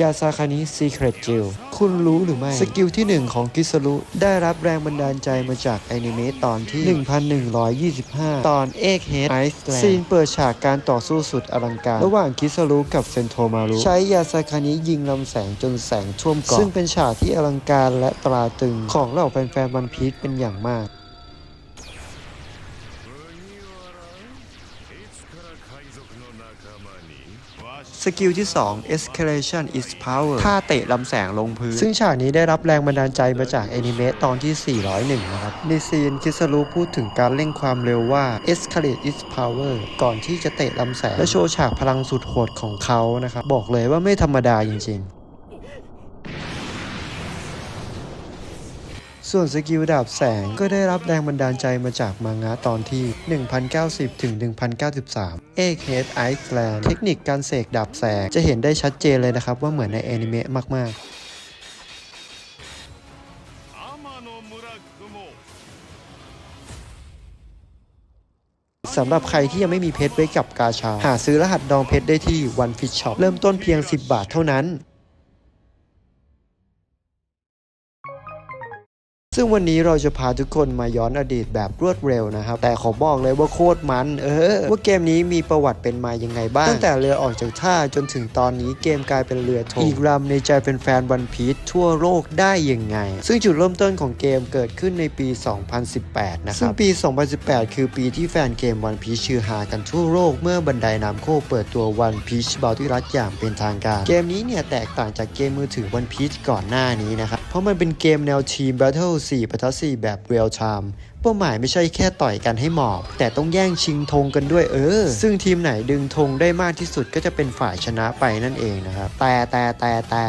ยาซาคานิซีเครตจิลคุณรู้หรือไม่ สกิลที่ 1 ของกิสรุได้รับแรงบันดาลใจมาจากแอนิเมะตอนที่ 1125 ตอนเอกเฮดไอซ์แลนด์ซีนเปิดฉากการต่อสู้สุดอลังการ ระหว่างกิสรุกับเซนโทมารุใช้ยาซาคานิยิงลำแสงจนแสงท่วมเกาะซึ่งเป็นฉากที่อลังการและตราตรึงของเหล่าแฟนๆวันพีชเป็นอย่างมาก สกิลที่ 2 escalation is power ท่าเตะลำแสงลงพื้น ซึ่งฉากนี้ได้รับแรงบันดาลใจมาจากแอนิเมะตอนที่ 401 นะครับ ในซีนคิสรุพูดถึงการเร่งความเร็วว่า escalate is power ก่อนที่จะเตะลำแสง และโชว์ฉากพลังสุดโหดของเขานะครับ บอกเลยว่าไม่ธรรมดาจริงๆ ส่วนสกิลดาบแสงก็ได้รับแรงบันดาลใจมาจากมังงะตอนที่ 1090 ถึง 1093 เอกเฮดไอซ์แลนด์เทคนิคการเสกดาบแสงจะเห็นได้ชัดเจนเลยนะครับว่าเหมือนในแอนิเมะมาก ๆสำหรับใครที่ยังไม่มีเพชรไว้กับกาชา หาซื้อรหัสดองเพชรได้ที่ One Fish Shop เริ่มต้นเพียง 10 บาทเท่านั้น ซึ่งวันนี้เราจะพาทุกคนมาย้อนอดีตแบบรวดเร็วนะครับ แต่ขอบอกเลยว่าโคตรมัน เออ ว่าเกมนี้มีประวัติเป็นมายังไงบ้าง ตั้งแต่เรือออกจากท่าจนถึงตอนนี้เกมกลายเป็นเรือธงอีกลำในใจเป็นแฟนวันพีชทั่วโลกได้ยังไง ซึ่งจุดเริ่มต้นของเกมเกิดขึ้นในปี 2018 นะครับ ซึ่งปี 2018 คือปีที่แฟนเกมวันพีชชื่อฮากันทั่วโลกเมื่อบันไดน้ำโคเปิดตัววันพีชบาลที่รัฐอย่างเป็นทางการเกมนี้เนี่ยแตกต่างจากเกมมือถือวันพีชก่อนหน้านี้นะครับเพราะมันเป็นเกมแนวทีม Battle 4 ประทัด4แบบเรียลไทม์ เป้าหมายไม่ใช่แค่ต่อยกันให้หมอบ แต่ต้องแย่งชิงธงกันด้วยเออ ซึ่งทีมไหนดึงธงได้มากที่สุดก็จะเป็นฝ่ายชนะไปนั่นเองนะครับ แต่แต่แต่แต่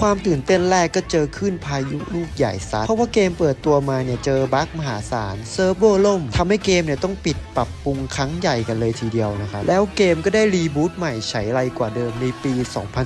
ความตื่นเต้นแรกก็เจอขึ้นพายุลูกใหญ่ซัดเพราะว่าเกมเปิดตัวมาเนี่ยเจอบั๊กมหาศาลเซิร์ฟเวอร์ล่มทำให้เกมเนี่ยต้องปิดปรับปรุงครั้งใหญ่กันเลยทีเดียวนะครับ แล้วเกมก็ได้รีบูตใหม่ใช้ไรกว่าเดิมในปี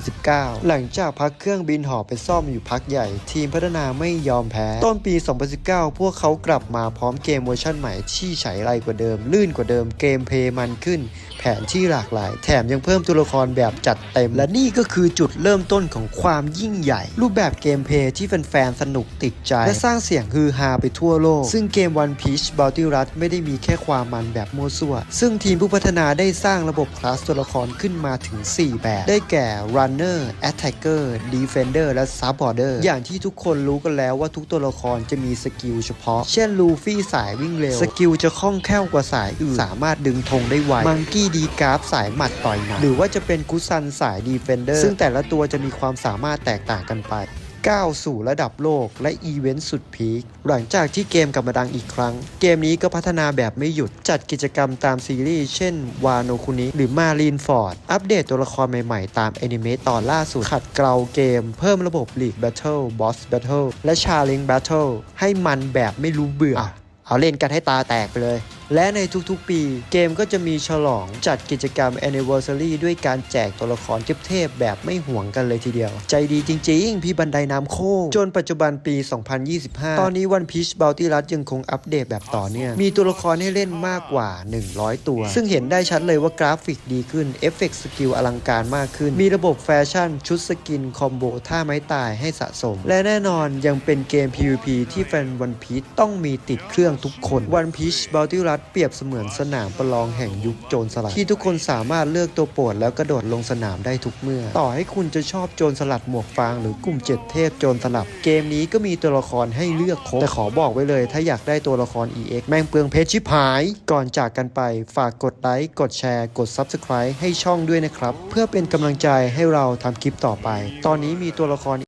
2019 หลังจากพักเครื่องบินหอไปซ่อมอยู่พักใหญ่ ทีมพัฒนาไม่ยอมแพ้ ต้นปี 2019 พวกเขากลับมาพร้อมเกมเวอร์ชันใหม่ที่ใช้ไรกว่าเดิม ลื่นกว่าเดิมเกมเพย์มันขึ้น แผนที่หลากหลาย แถมยังเพิ่มตัวละครแบบจัดเต็ม และนี่ก็คือจุดเริ่มต้นของความยิ่งใหญ่ รูปแบบเกมเพย์ที่แฟนๆสนุกติดใจ และสร้างเสียงฮือฮาไปทั่วโลก ซึ่งเกม One Piece Bounty Rush ไม่ได้มีแค่ความมันแบบมัวซั่วซึ่งทีมผู้พัฒนาได้สร้างระบบคลาสตัวละครขึ้นมาถึง 4 แบบ ได้แก่ Runner Attacker Defender และ Supporter อย่างที่ทุกคนรู้กันแล้วว่าทุกตัวละครจะมีสกิลเฉพาะ เช่นลูฟี่สายวิ่งเร็ว สกิลจะคล่องแคล่วกว่าสายอื่น สามารถดึงธงได้ไว มังกี้ดีกราฟสายหมัดต่อยหนักหรือว่าจะเป็นกุซันสายดีเฟนเดอร์ ซึ่งแต่ละตัวจะมีความสามารถแตกต่างกันไป ก้าวสู่ระดับโลกและอีเวนต์สุดพีค หลังจากที่เกมกลับมาดังอีกครั้ง เกมนี้ก็พัฒนาแบบไม่หยุด จัดกิจกรรมตามซีรีส์ เช่น วาโนคุนิหรือมารีนฟอร์ด อัปเดตตัวละครใหม่ๆ ตามแอนิเมตตอนล่าสุด ขัดเกลาเกม เพิ่มระบบลีกแบทเทิลบอสแบทเทิลและชาเลนจ์แบทเทิลให้มันแบบไม่รู้เบื่อ เอาเล่นกันให้ตาแตกไปเลย และในทุกๆปี เกมก็จะมีฉลองจัดกิจกรรม Anniversary ด้วยการแจกตัวละครเทพๆแบบไม่ห่วงกันเลยทีเดียว ใจดีจริงๆ พี่บันไดน้ำโคกจนปัจจุบันปี 2025 ตอนนี้ One Piece Bounty Rush ยังคงอัปเดตแบบต่อเนื่องมีตัวละครให้เล่นมากกว่า 100 ตัว ซึ่งเห็นได้ชัดเลยว่ากราฟิกดีขึ้นเอฟเฟกต์สกิลอลังการมากขึ้น มีระบบแฟชั่น ชุดสกิน คอมโบท่าไม้ตายให้สะสม และแน่นอนยังเป็นเกม PVP ที่แฟน One Piece ต้องมีติดเครื่องทุกคน One Piece Bounty Rush เปรียบเสมือนสนามประลองแห่งยุคโจรสลัด ที่ทุกคนสามารถเลือกตัวโปรดแล้วกระโดดลงสนามได้ทุกเมื่อ ต่อให้คุณจะชอบโจรสลัดหมวกฟางหรือกลุ่มเจ็ดเทพโจรสลัด เกมนี้ก็มีตัวละครให้เลือกครบ แต่ขอบอกไว้เลย ถ้าอยากได้ตัวละคร EX แม่งเปลืองเพชรชิบหาย ก่อนจากกันไปฝากกดไลค์กดแชร์กด Subscribe ให้ช่องด้วยนะครับ เพื่อเป็นกำลังใจให้เราทำคลิปต่อไป ตอนนี้มีตัวละคร